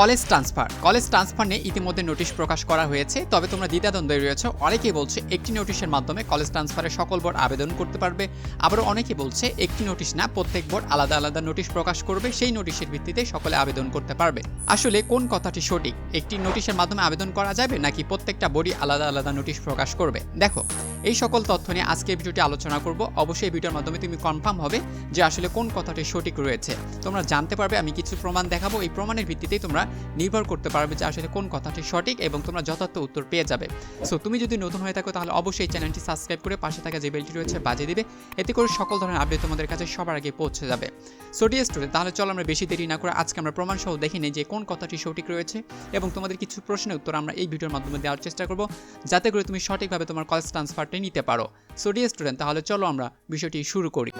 College transfer. College transfer নিয়ে ইতিমধ্যে notice প্রকাশ করা হয়েছে, তবে তোমরা দ্বিধাদ্বন্দ্বে রয়েছে। অনেকেই বলছে, একটি নোটিশের মাধ্যমে কলেজ ট্রান্সফারে সকল বোর্ড আবেদন করতে পারবে। আবার অনেকে বলছে, একটি নোটিশ না, প্রত্যেক বোর্ড আলাদা আলাদা নোটিশ প্রকাশ করবে, সেই নোটিশের ভিত্তিতে সকলে আবেদন করতে পারবে। আসলে কোন কথাটি সঠিক? একটি নোটিশের মাধ্যমে আবেদন করা যাবে, নাকি প্রত্যেকটা বোর্ডই আলাদা আলাদা নোটিশ প্রকাশ করবে? দেখো, এই সকল তথ্য নিয়ে আজকে ভিডিওটি আলোচনা করব। অবশ্যই এই ভিডিওর মাধ্যমে তুমি কনফার্ম হবে যে আসলে কোন কথাটি সঠিক রয়েছে। তোমরা জানতে পারবে, আমি কিছু প্রমাণ দেখাবো। এই প্রমাণের ভিত্তিতেই তোমরা নির্ভর করতে পারবে যে আসলে কোন কথাটি সঠিক এবং তোমরা যথার্থ উত্তর পেয়ে যাবে। সো তুমি যদি নতুন হয়ে থাকো তাহলে অবশ্যই চ্যানেলটি সাবস্ক্রাইব করে পাশে থাকা যে বেলটি রয়েছে বাজিয়ে দিবে। এতে করে সকল ধরনের আপডেট তোমাদের কাছে সবার আগে পৌঁছে যাবে। সো ডিয়ার স্টুডেন্ট তাহলে চলো আমরা বেশি দেরি না করে আজকে আমরা প্রমাণ সহ দেখে নিই যে কোন কথাটি সঠিক রয়েছে এবং তোমাদের কিছু প্রশ্নের উত্তর আমরা এই ভিডিওর মাধ্যমে দেওয়ার চেষ্টা করব যাতে করে তুমি সঠিকভাবে তোমার কলেজ ট্রান্সফারটি নিতে পারো। সো ডিয়ার স্টুডেন্ট তাহলে চলো আমরা বিষয়টি শুরু করি।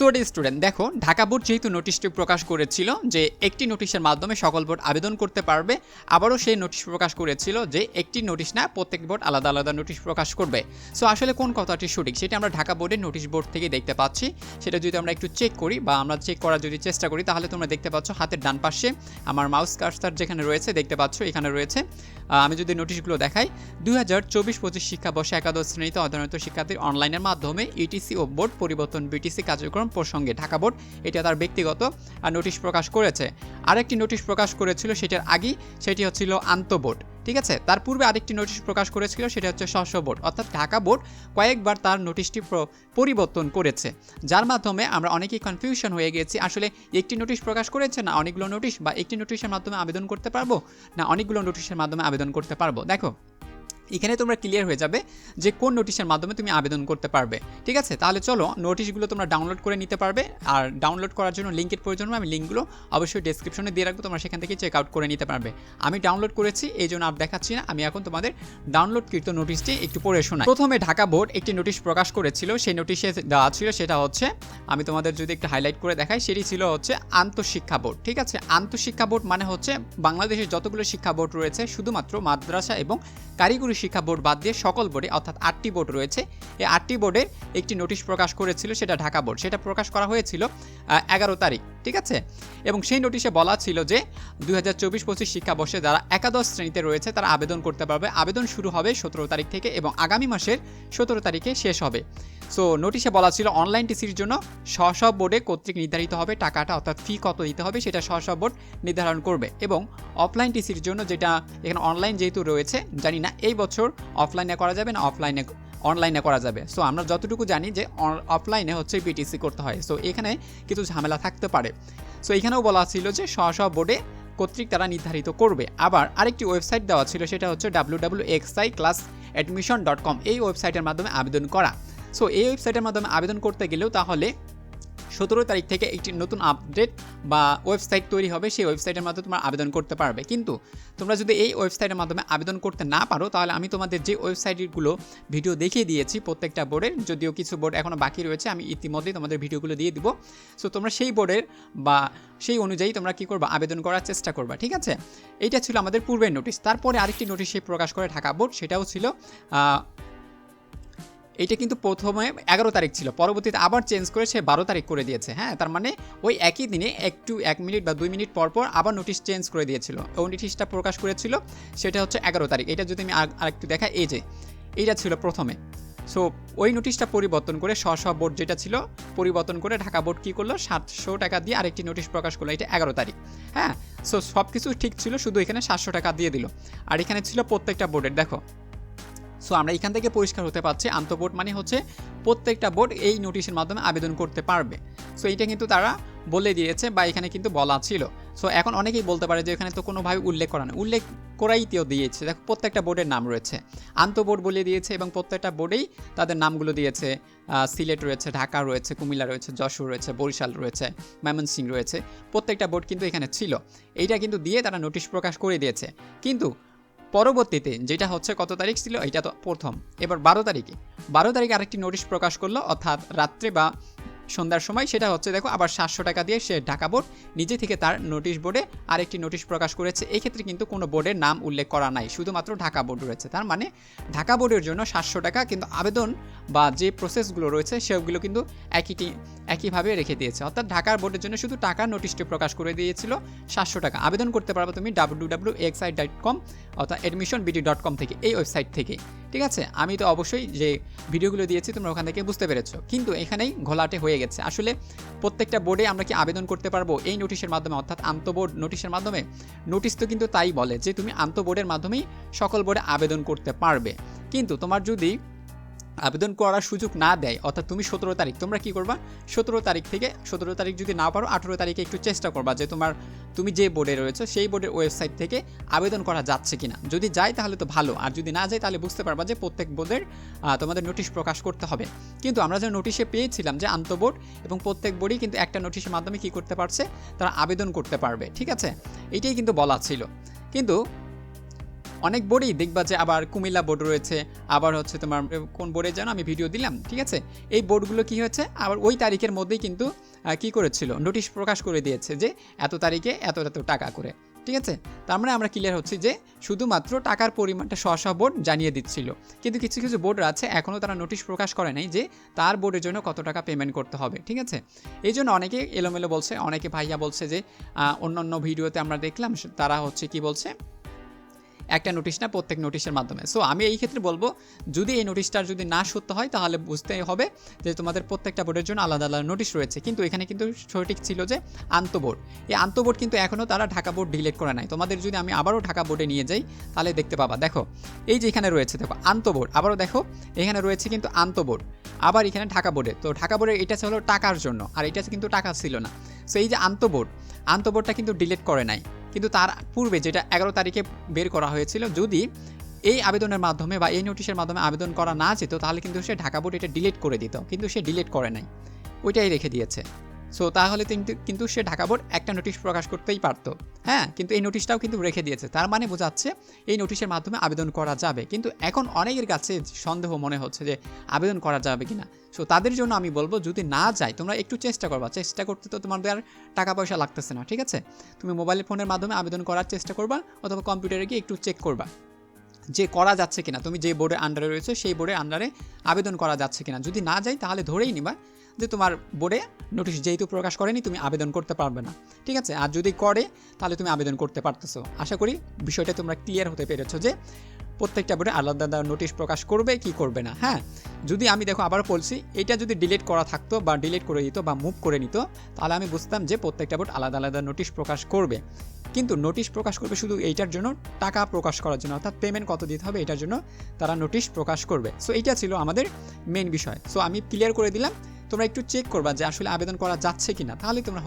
সোডি স্টুডেন্ট, দেখো, ঢাকা বোর্ড যেহেতু নোটিশটি প্রকাশ করেছিল যে একটি নোটিশের মাধ্যমে সকল বোর্ড আবেদন করতে পারবে, আবারও সেই নোটিশ প্রকাশ করেছিল যে একটি নোটিশ না, প্রত্যেক বোর্ড আলাদা আলাদা নোটিশ প্রকাশ করবে। সো আসলে কোন কথাটি সঠিক সেটা আমরা ঢাকা বোর্ডের নোটিশ বোর্ড থেকে দেখতে পাচ্ছি। সেটা যদি আমরা একটু চেক করি বা আমরা চেক করার যদি চেষ্টা করি, তাহলে তোমরা দেখতে পাচ্ছ হাতের ডান পাশে আমার মাউস কার্সার যেখানে রয়েছে, দেখতে পাচ্ছ এখানে রয়েছে। আমি যদি নোটিশগুলো দেখাই, দুই হাজার চব্বিশ পঁচিশ শিক্ষাবর্ষে একাদশ শ্রেণীতে অধ্যয়নরত শিক্ষার্থীর অনলাইনের মাধ্যমে ইটিসি ও বোর্ড পরিবর্তন বিটিসি কার্যক্রম প্রসঙ্গে ঢাকা বোর্ড এটা তার ব্যক্তিগত নোটিশ প্রকাশ করেছে। আরেকটি নোটিশ প্রকাশ করেছিল সেটার আগেই, সেটি হচ্ছিল আন্তঃবোর্ড ঠিক আছে? তার পূর্বে আরেকটি নোটিশ প্রকাশ করেছিল, সেটা হচ্ছে শস্য বোর্ড, অর্থাৎ ঢাকা বোর্ড কয়েকবার তার নোটিশটি পরিবর্তন করেছে। যার মাধ্যমে আমরা অনেকেই কনফিউশন হয়ে গেছি, আসলে একটি নোটিশ প্রকাশ করেছে না অনেকগুলো নোটিশ বা একটি নোটিশের মাধ্যমে আবেদন করতে পারব? না অনেকগুলো নোটিশের মাধ্যমে আবেদন করতে পারব? দেখো এখানে তোমরা ক্লিয়ার হয়ে যাবে যে কোন নোটিশের মাধ্যমে তুমি আবেদন করতে পারবে। ঠিক আছে? তাহলে চলো নোটিশগুলো তোমরা ডাউনলোড করে নিতে পারবে। আর ডাউনলোড করার জন্য লিঙ্কের প্রয়োজন আমি লিঙ্কগুলো অবশ্যই ডেসক্রিপশনে দিয়ে রাখব। তোমরা সেখান থেকে চেক আউট করে নিতে পারবে। আমি ডাউনলোড করেছি, এই জন্য আর দেখাচ্ছি না। আমি এখন তোমাদের ডাউনলোডকৃত নোটিশটি একটু পড়ে শোনাই। প্রথমে ঢাকা বোর্ড একটি নোটিশ প্রকাশ করেছিল। সেই নোটিশে দেওয়া ছিল সেটা হচ্ছে, আমি তোমাদের যদি একটু হাইলাইট করে দেখাই, সেটি ছিল হচ্ছে আন্তঃশিক্ষা বোর্ড। ঠিক আছে? আন্তঃশিক্ষা বোর্ড মানে হচ্ছে বাংলাদেশের যতগুলো শিক্ষা বোর্ড রয়েছে, শুধুমাত্র মাদ্রাসা এবং কারিগরি শিক্ষা বোর্ড বাদ দিয়ে সকল বোর্ডে, অর্থাৎ আটটি বোর্ড রয়েছে, এই আটটি বোর্ডের একটি নোটিশ প্রকাশ করেছিল সেটা ঢাকা বোর্ড। সেটা প্রকাশ করা হয়েছিল এগারো তারিখ, ঠিক আছে? এবং সেই নোটিশে বলা ছিল যে দুই হাজার চব্বিশ পঁচিশ শিক্ষাবর্ষে যারা একাদশ শ্রেণীতে রয়েছে, তারা আবেদন করতে পারবে। আবেদন শুরু হবে সতেরো তারিখ থেকে এবং আগামী মাসের সতেরো তারিখে শেষ হবে। সো নোটিশে বলা ছিল অনলাইন টিসির জন্য স্ব স্ব বোর্ডে কর্তৃক নির্ধারিত হবে টাকাটা, অর্থাৎ ফি কত দিতে হবে সেটা স্ব স্ব বোর্ড নির্ধারণ করবে এবং অফলাইন টিসির জন্য যেটা এখানে অনলাইন যেহেতু রয়েছে, জানি না এই বছর অফলাইনে করা যাবে না অফলাইনে অনলাইনে করা যাবে। সো আমরা যতটুকু জানি যে অফলাইনে হচ্ছে বিটিসি করতে হয়। সো এখানে কিছু ঝামেলা থাকতে পারে। সো এখানেও বলা ছিল যে স্ব বোর্ডে কর্তৃক তারা নির্ধারিত করবে। আবার আরেকটি ওয়েবসাইট দেওয়া ছিল, সেটা হচ্ছে W W XI class admission dot com এই ওয়েবসাইটের মাধ্যমে আবেদন করা। সো এই ওয়েবসাইটের মাধ্যমে আবেদন করতে গেলেও তাহলে সতেরো তারিখ থেকে একটি নতুন আপডেট বা ওয়েবসাইট তৈরি হবে, সেই ওয়েবসাইটের মাধ্যমে তোমরা আবেদন করতে পারবে। কিন্তু তোমরা যদি এই ওয়েবসাইটের মাধ্যমে আবেদন করতে না পারো, তাহলে আমি তোমাদের যে ওয়েবসাইটগুলো ভিডিও দেখিয়ে দিয়েছি প্রত্যেকটা বোর্ডের যদিও কিছু বোর্ড এখনও বাকি রয়েছে, আমি ইতিমধ্যেই তোমাদের ভিডিওগুলো দিয়ে দিব। সো তোমরা সেই বোর্ডের বা সেই অনুযায়ী তোমরা কী করবা, আবেদন করার চেষ্টা করবা, ঠিক আছে? এইটা ছিল আমাদের পূর্বের নোটিশ তারপরে আরেকটি নোটিশ সেই প্রকাশ করে ঢাকা বোর্ড সেটাও ছিল এইটা কিন্তু প্রথমে এগারো তারিখ ছিল। পরবর্তীতে আবার চেঞ্জ করে সে বারো তারিখ করে দিয়েছে। হ্যাঁ তার মানে ওই একই দিনে একটু এক মিনিট বা দুই মিনিট পর পর আবার নোটিশ চেঞ্জ করে দিয়েছিল। ওই নোটিশটা প্রকাশ করেছিল, সেটা হচ্ছে এগারো তারিখ। এটা যদি আমি আর- আরেকটু দেখাই, এই যে, এইটা ছিল প্রথমে। সো ওই নোটিশটা পরিবর্তন করে স্ব স্ব বোর্ড যেটা ছিল, পরিবর্তন করে ঢাকা বোর্ড কী করল? সাতশো টাকা দিয়ে আরেকটি নোটিশ প্রকাশ করল। এটা এগারো তারিখ। হ্যাঁ সো সব কিছু ঠিক ছিল, শুধু এখানে সাতশো টাকা দিয়ে দিল। আর এখানে ছিল প্রত্যেকটা বোর্ডের দেখো সো আমরা এখান থেকে পরিষ্কার হতে পারছি। আন্তঃবোর্ড মানে হচ্ছে প্রত্যেকটা বোর্ড এই নোটিশের মাধ্যমে আবেদন করতে পারবে। সো এইটা কিন্তু তারা বলে দিয়েছে বা এখানে কিন্তু বলা ছিল। সো এখন অনেকেই বলতে পারে যে এখানে তো কোনোভাবে উল্লেখ করা নেই। উল্লেখ করাই তো দিয়েছে। দেখো, প্রত্যেকটা বোর্ডের নাম রয়েছে। আন্তঃবোর্ড বলে দিয়েছে এবং প্রত্যেকটা বোর্ডেই তাদের নামগুলো দিয়েছে। সিলেট রয়েছে, ঢাকা রয়েছে, কুমিল্লা রয়েছে, যশোর রয়েছে, বরিশাল রয়েছে, ময়মনসিংহ রয়েছে। প্রত্যেকটা বোর্ড কিন্তু এখানে ছিল। এইটা কিন্তু দিয়ে তারা নোটিশ প্রকাশ করে দিয়েছে। কিন্তু পরবর্তীতে যেটা হচ্ছে কত তারিখ ছিল এটা তো প্রথম। এবার বারো তারিখে। বারো তারিখে আরেকটি নোটিশ প্রকাশ করল, অর্থাৎ রাত্রে বা সন্ধ্যার সময় সেটা হচ্ছে, দেখো, আবার সাতশো টাকা দিয়ে সে ঢাকা বোর্ড নিজে থেকে তার নোটিশ বোর্ডে আরেকটি নোটিশ প্রকাশ করেছে। এই ক্ষেত্রে কিন্তু কোনো বোর্ডের নাম উল্লেখ করা নাই, শুধুমাত্র ঢাকা বোর্ড রয়েছে। তার মানে ঢাকা বোর্ডের জন্য সাতশো টাকা কিন্তু আবেদন বা যে প্রসেসগুলো রয়েছে সেগুলো কিন্তু একইটি একইভাবে রেখে দিয়েছে। অর্থাৎ ঢাকার বোর্ডের জন্য শুধু টাকার নোটিশটি প্রকাশ করে দিয়েছিল সাতশো টাকা। আবেদন করতে পারবে তুমি W W XI dot com অর্থাৎ অ্যাডমিশন বিডি ডট কম থেকে, এই ওয়েবসাইট থেকে। ঠিক আছে? আমি তো অবশ্যই যে ভিডিওগুলো দিয়েছি তোমরা ওখান থেকে বুঝতে পেরেছ। কিন্তু এখানেই ঘোলাটে হয়ে গেছে। আসলে প্রত্যেকটা বোর্ডে আমরা কি আবেদন করতে পারব এই নোটিশের মাধ্যমে? অর্থাৎ আন্তঃবোর্ড নোটিশের মাধ্যমে? নোটিশ তো কিন্তু তাই বলে যে তুমি আন্তঃবোর্ডের মাধ্যমেই সকল বোর্ডে আবেদন করতে পারবে। কিন্তু তোমার যদি আবেদন করার সুযোগ না দেয়, অর্থাৎ তুমি সতেরো তারিখ, তোমরা কি করবা? সতেরো তারিখ থেকে সতেরো তারিখ যদি না পারো, আঠেরো তারিখে একটু চেষ্টা করবা যে তোমার, তুমি যে বোর্ডে রয়েছে, সেই বোর্ডের ওয়েবসাইট থেকে আবেদন করা যাচ্ছে কিনা। যদি যায় তাহলে তো ভালো, আর যদি না যায় তাহলে বুঝতে পারবা যে প্রত্যেক বোর্ডের তোমাদের নোটিশ প্রকাশ করতে হবে। কিন্তু আমরা যে নোটিশে পেয়েছিলাম যে আন্তঃবোর্ড এবং প্রত্যেক বোর্ডই কিন্তু একটা নোটিশের মাধ্যমে কি করতে পারছে? তারা আবেদন করতে পারবে, ঠিক আছে? এটাই কিন্তু বলা ছিল। কিন্তু অনেক বোর্ডেই দেখবা যে আবার কুমিল্লা বোর্ড রয়েছে, আবার হচ্ছে তোমার কোন বোর্ডে যেন আমি ভিডিও দিলাম, ঠিক আছে? এই বোর্ডগুলো কি হয়েছে? আবার ওই তারিখের মধ্যেই কিন্তু কি করেছিল? নোটিশ প্রকাশ করে দিয়েছে যে এত তারিখে এত এত টাকা করে, ঠিক আছে? তার মানে আমরা ক্লিয়ার হচ্ছি যে শুধুমাত্র টাকার পরিমাণটা স্ব বোর্ড জানিয়ে দিচ্ছিল। কিন্তু কিছু কিছু বোর্ড আছে এখনও তারা নোটিশ প্রকাশ করে নাই যে তার বোর্ডের জন্য কত টাকা পেমেন্ট করতে হবে, ঠিক আছে? এই জন্য অনেকে এলোমেলো বলছে, অনেকে ভাইয়া বলছে যে অন্য অন্য ভিডিওতে আমরা দেখলাম, তারা হচ্ছে কি বলছে একটা নোটিশ না, প্রত্যেক নোটিশের মাধ্যমে। সো আমি এই ক্ষেত্রে বলব, যদি এই নোটিশটার যদি না সত্য হয়, তাহলে বুঝতে হবে যে তোমাদের প্রত্যেকটা বোর্ডের জন্য আলাদা আলাদা নোটিশ রয়েছে। কিন্তু এখানে কিন্তু সঠিক ছিল যে আন্তঃবোর্ড এই আন্তঃবোর্ড কিন্তু এখনও তারা ঢাকা বোর্ড ডিলিট করে নাই। তোমাদের যদি আমি আবারও ঢাকা বোর্ডে নিয়ে যাই, তাহলে দেখতে পাবা। দেখো, এই যে এখানে রয়েছে, দেখো আন্তঃবোর্ড আবারও দেখো, এখানে রয়েছে কিন্তু আন্তঃবোর্ড আবার এখানে ঢাকা বোর্ডে তো ঢাকা বোর্ডের এটা হলো টাকার জন্য, আর এটা কিন্তু টাকা ছিল না। সো এই যে আন্তঃবোর্ড আন্তঃবোর্ডটা কিন্তু ডিলেট করে নাই। কিন্তু তার পূর্বে যেটা এগারো তারিখে বের করা হয়েছিল, যদি এই আবেদনের মাধ্যমে বা এই নোটিশের মাধ্যমে আবেদন করা না যেত, তাহলে কিন্তু সে ঢাকা বোর্ড এটা ডিলিট করে দিত। কিন্তু সে ডিলিট করে নাই। ওইটাই রেখে দিয়েছে। সো তাহলে কিন্তু সে ঢাকা বোর্ড একটা নোটিশ প্রকাশ করতেই পারতো। হ্যাঁ কিন্তু এই নোটিশটাও কিন্তু রেখে দিয়েছে। তার মানে বোঝাচ্ছে এই নোটিশের মাধ্যমে আবেদন করা যাবে। কিন্তু এখন অনেকের কাছে সন্দেহ মনে হচ্ছে যে আবেদন করা যাবে কিনা। সো তাদের জন্য আমি বলব, যদি না যায়, তোমরা একটু চেষ্টা করবা। চেষ্টা করতে তো তোমাদের আর টাকা পয়সা লাগতেছে না, ঠিক আছে? তুমি মোবাইল ফোনের মাধ্যমে আবেদন করার চেষ্টা করবা অথবা কম্পিউটারে গিয়ে একটু চেক করবা যে করা যাচ্ছে কিনা। তুমি যে বোর্ডের আন্ডারে রয়েছে, সেই বোর্ডের আন্ডারে আবেদন করা যাচ্ছে কিনা। যদি না যায়, তাহলে ধরেই নিবা যে তোমার বোর্ডে নোটিশ যেহেতু প্রকাশ করেনি, তুমি আবেদন করতে পারবে না। ঠিক আছে? আর যদি করে, তাহলে তুমি আবেদন করতে পারতেছো। আশা করি বিষয়টা তোমরা ক্লিয়ার হতে পেরেছ যে প্রত্যেকটা বোর্ডে আলাদা আলাদা নোটিশ প্রকাশ করবে কি করবে না। হ্যাঁ? যদি আমি দেখো আবার বলছি, এটা যদি ডিলিট করা থাকতো বা ডিলিট করে দিত বা মুভ করে নিত, তাহলে আমি বুঝতাম যে প্রত্যেকটা বোর্ড আলাদা আলাদা নোটিশ প্রকাশ করবে। কিন্তু নোটিশ প্রকাশ করবে শুধু এইটার জন্য, টাকা প্রকাশ করার জন্য, অর্থাৎ পেমেন্ট কত দিতে হবে এটার জন্য তারা নোটিশ প্রকাশ করবে। সো এইটা ছিল আমাদের মেন বিষয়। সো আমি ক্লিয়ার করে দিলাম। তোমরা একটু চেক করবা যে আসলে আবেদন করা যাচ্ছে কিনা। তাহলে তোমরা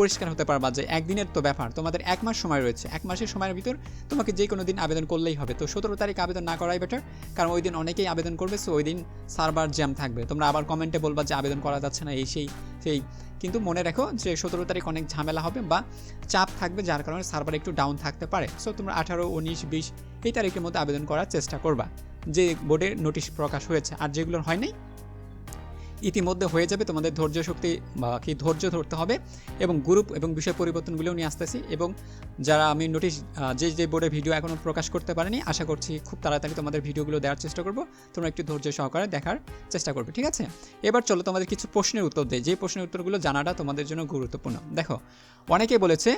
পরিষ্কার হতে পারবা যে একদিনের তো ব্যাপার, তোমাদের এক মাস সময় রয়েছে। এক মাসের সময়ের ভিতর তোমাকে যে কোনো দিন আবেদন করলেই হবে। তো সতেরো তারিখ আবেদন না করাই বেটার কারণ ওই দিন অনেকেই আবেদন করবে সো ওই দিন সার্ভার জ্যাম থাকবে। তোমরা আবার কমেন্টে বলবা যে আবেদন করা যাচ্ছে না, এই সেই সেই। কিন্তু মনে রাখো যে সতেরো তারিখ অনেক ঝামেলা হবে বা চাপ থাকবে, যার কারণে সার্ভার একটু ডাউন থাকতে পারে। সো তোমরা আঠারো, উনিশ, বিশ এই তারিখের মধ্যে আবেদন করার চেষ্টা করবা। যে বোর্ডের নোটিশ প্রকাশ হয়েছে, আর যেগুলোর হয় নাই ইতিমধ্যে হয়ে যাবে। তোমাদের ধৈর্য শক্তি বা কি ধৈর্য ধরতে হবে এবং গ্রুপ এবং বিষয় পরিবর্তনগুলোও নিয়ে আসতেছি এবং যারা আমি নোটিশ যে যে বোর্ডে ভিডিও এখনও প্রকাশ করতে পারিনি, আশা করছি খুব তাড়াতাড়ি তোমাদের ভিডিওগুলো দেওয়ার চেষ্টা করব। তোমরা একটু ধৈর্য সহকারে দেখার চেষ্টা করবে, ঠিক আছে? এবার চলো তোমাদের কিছু প্রশ্নের উত্তর দেয় যে প্রশ্নের উত্তরগুলো জানাটা তোমাদের জন্য গুরুত্বপূর্ণ। দেখো, অনেকে বলেছে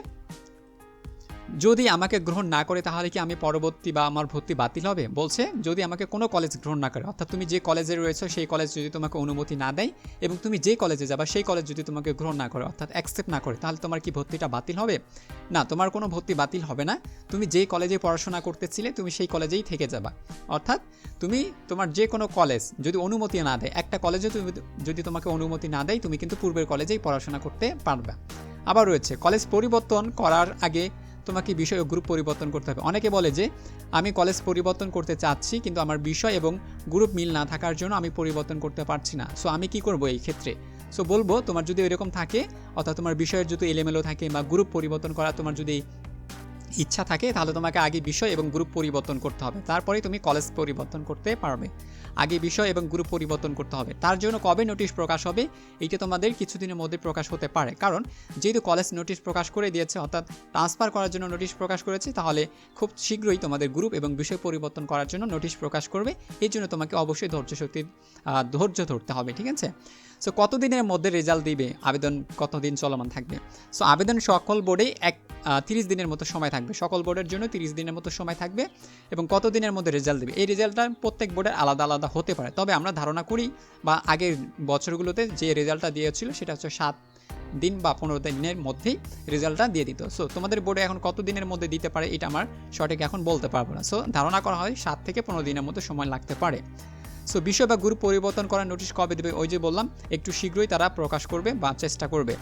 যদি আমাকে গ্রহণ না করে, তাহলে কি আমি পরবর্তী বা আমার ভর্তি বাতিল হবে? বলছে, যদি আমাকে কোনো কলেজ গ্রহণ না করে, অর্থাৎ তুমি যে কলেজে রয়েছো, সেই কলেজ যদি তোমাকে অনুমতি না দেয় এবং তুমি যে কলেজে যাবা, সেই কলেজ যদি তোমাকে গ্রহণ না করে, অর্থাৎ অ্যাকসেপ্ট না করে, তাহলে তোমার কি ভর্তিটা বাতিল হবে? না, তোমার কোনো ভর্তি বাতিল হবে না। তুমি যে কলেজে পড়াশোনা করতেছিলে, তুমি সেই কলেজেই থেকে যাবা। অর্থাৎ তুমি তোমার যে কোনো কলেজ যদি অনুমতি না দেয়, একটা কলেজে তুমি যদি তোমাকে অনুমতি না দেয়, তুমি কিন্তু পূর্বের কলেজেই পড়াশোনা করতে পারবে। আবার রয়েছে কলেজ পরিবর্তন করার আগে তোমাকে বিষয় ও গ্রুপ পরিবর্তন করতে হবে। অনেকে বলে যে, আমি কলেজ পরিবর্তন করতে চাচ্ছি, কিন্তু আমার বিষয় এবং গ্রুপ মিল না থাকার জন্য আমি পরিবর্তন করতে পারছি না। সো আমি কি করব এই ক্ষেত্রে? সো বলব, তোমার যদি এরকম থাকে অর্থাৎ তোমার বিষয়ের যদি এলেমেলো থাকে বা গ্রুপ পরিবর্তন করা, তোমার যদি ইচ্ছা থাকে, তাহলে তোমাকে আগে বিষয় এবং গ্রুপ পরিবর্তন করতে হবে। তারপরে তুমি কলেজ পরিবর্তন করতে পারবে। আগে বিষয় এবং গ্রুপ পরিবর্তন করতে হবে। তার জন্য কবে নোটিশ প্রকাশ হবে, এইটা তোমাদের কিছুদিনের মধ্যে প্রকাশ হতে পারে। কারণ, যেহেতু কলেজ নোটিশ প্রকাশ করে দিয়েছে, অর্থাৎ ট্রান্সফার করার জন্য নোটিশ প্রকাশ করেছে, তাহলে খুব শীঘ্রই তোমাদের গ্রুপ এবং বিষয় পরিবর্তন করার জন্য নোটিশ প্রকাশ করবে। এই জন্য তোমাকে অবশ্যই ধৈর্য শক্তি ধৈর্য ধরতে হবে, ঠিক আছে? সো কতদিনের মধ্যে রেজাল্ট দিবে? আবেদন কতদিন চলমান থাকবে? সো আবেদন সকল বোর্ডে এক তিরিশ দিনের মতো সময় থাকবে। সকল বোর্ডের জন্য তিরিশ দিনের মতো সময় থাকবে এবং কত দিনের মধ্যে রেজাল্ট দেবে? এই রেজাল্টটা প্রত্যেক বোর্ডের আলাদা আলাদা হতে পারে। তবে আমরা ধারণা করি বা আগের বছরগুলোতে যে রেজাল্টটা দিয়েছিল সেটা হচ্ছে সাত দিন বা পনেরো দিনের মধ্যেই রেজাল্টটা দিয়ে দিত। সো তোমাদের বোর্ডে এখন কত দিনের মধ্যে দিতে পারে এটা আমার সঠিক এখন বলতে পারব না। সো ধারণা করা হয় সাত থেকে পনেরো দিনের মতো সময় লাগতে পারে। সো বিষয় বা গ্রুপ পরিবর্তন করার নোটিশ কবে দেবে? ওই যে বললাম, একটু শীঘ্রই তারা প্রকাশ করবে বা চেষ্টা করবে।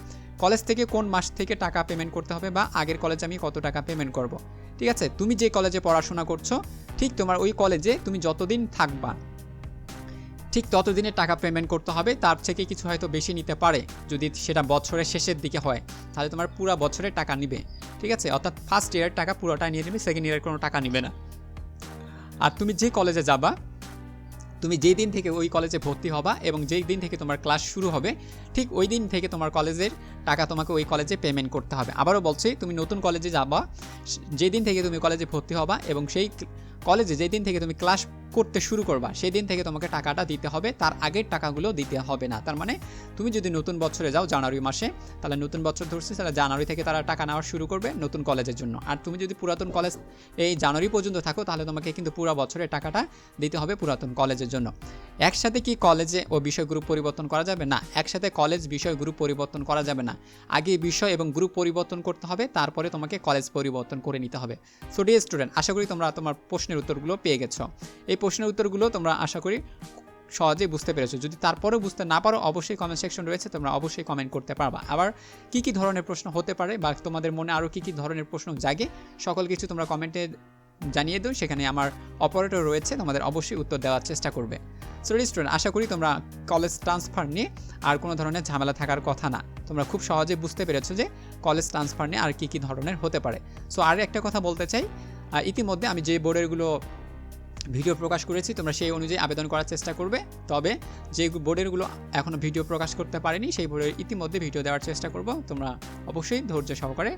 কলেজ থেকে কোন মাস থেকে টাকা পেমেন্ট করতে হবে বা আগের কলেজে আমি কত টাকা পেমেন্ট করব? ঠিক আছে? তুমি যে কলেজে পড়াশোনা করছ, ঠিক তোমার ওই কলেজে তুমি যতদিন থাকবা, ঠিক ততদিনের টাকা পেমেন্ট করতে হবে, তার থেকে কিছু হয়তো বেশি নিতে পারে, যদি সেটা বছরের শেষের দিকে হয়, তাহলে তোমার পুরো বছরের টাকা নিবে। ঠিক আছে? অর্থাৎ ফার্স্ট ইয়ারের টাকা পুরোটা নিয়ে নেবে সেকেন্ড ইয়ারের কোনো টাকা নিবে না। আর তুমি যে কলেজে যাবা তুমি যেই দিন থেকে ওই কলেজে ভর্তি হবা এবং যেই দিন থেকে তোমার ক্লাস শুরু হবে, ঠিক ওই দিন থেকে তোমার কলেজের টাকা তোমাকে ওই কলেজে পেমেন্ট করতে হবে। আবারও বলছি, তুমি নতুন কলেজে যাবা যেদিন থেকে তুমি কলেজে ভর্তি হবা এবং সেই কলেজে যেই দিন থেকে তুমি ক্লাস করতে শুরু করবা, সেই দিন থেকে তোমাকে টাকাটা দিতে হবে। তার আগের টাকাগুলো দিতে হবে না। তার মানে তুমি যদি নতুন বছরে যাও জানুয়ারি মাসে, তাহলে নতুন বছর ধরছি, তাহলে জানুয়ারি থেকে তারা টাকা নেওয়া শুরু করবে নতুন কলেজের জন্য। আর তুমি যদি পুরাতন কলেজ এই জানুয়ারি পর্যন্ত থাকো, তাহলে তোমাকে কিন্তু পুরো বছরের টাকাটা দিতে হবে পুরাতন কলেজের জন্য। একসাথে কি কলেজে ও বিষয় গ্রুপ পরিবর্তন করা যাবে? না, একসাথে কলেজ বিষয় গ্রুপ পরিবর্তন করা যাবে না। আগে বিষয় এবং গ্রুপ পরিবর্তন করতে হবে, তারপরে তোমাকে কলেজ পরিবর্তন করে নিতে হবে। সো ডিয়ার স্টুডেন্ট আশা করি তোমরা তোমার প্রশ্নের উত্তরগুলো পেয়ে গেছো। এই প্রশ্নের উত্তরগুলো তোমরা আশা করি সহজে বুঝতে পেরেছ। যদি তারপরেও বুঝতে না পারো, অবশ্যই কমেন্ট সেকশন রয়েছে, তোমরা অবশ্যই কমেন্ট করতে পারবা। আবার কি কি ধরনের প্রশ্ন হতে পারে বা তোমাদের মনে আরও কি কি ধরনের প্রশ্ন জাগে, সকল কিছু তোমরা কমেন্টে জানিয়ে দিও। সেখানে আমার অপারেটর রয়েছে, তোমাদের অবশ্যই উত্তর দেওয়ার চেষ্টা করবে। সো স্টুডেন্ট আশা করি তোমরা কলেজ ট্রান্সফার নিয়ে আর কোনো ধরনের ঝামেলা থাকার কথা না। তোমরা খুব সহজে বুঝতে পেরেছ যে কলেজ ট্রান্সফার নিয়ে আর কী কী ধরনের হতে পারে। সো আর একটা কথা বলতে চাই ইতিমধ্যে আমি যে বোর্ডেরগুলো ভিডিও প্রকাশ করেছি, তোমরা সেই অনুযায়ী আবেদন করার চেষ্টা করবে। তবে যে বোর্ডেরগুলো এখনও ভিডিও প্রকাশ করতে পারেনি, সেই বোর্ডের ইতিমধ্যে ভিডিও দেওয়ার চেষ্টা করব। তোমরা অবশ্যই ধৈর্য সহকারে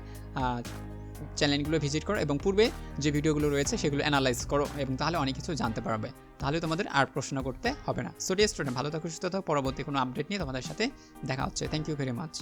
চ্যানেলগুলো ভিজিট করো এবং পূর্বে যে ভিডিওগুলো রয়েছে সেগুলো অ্যানালাইজ করো এবং তাহলে অনেক কিছু জানতে পারবে। তাহলে তোমাদের আর প্রশ্ন করতে হবে না। সো ডিয়ার স্টুডেন্ট ভালো থাকো, সুস্থ থাকো। পরবর্তী কোনো আপডেট নিয়ে তোমাদের সাথে দেখা হচ্ছে। Thank you very much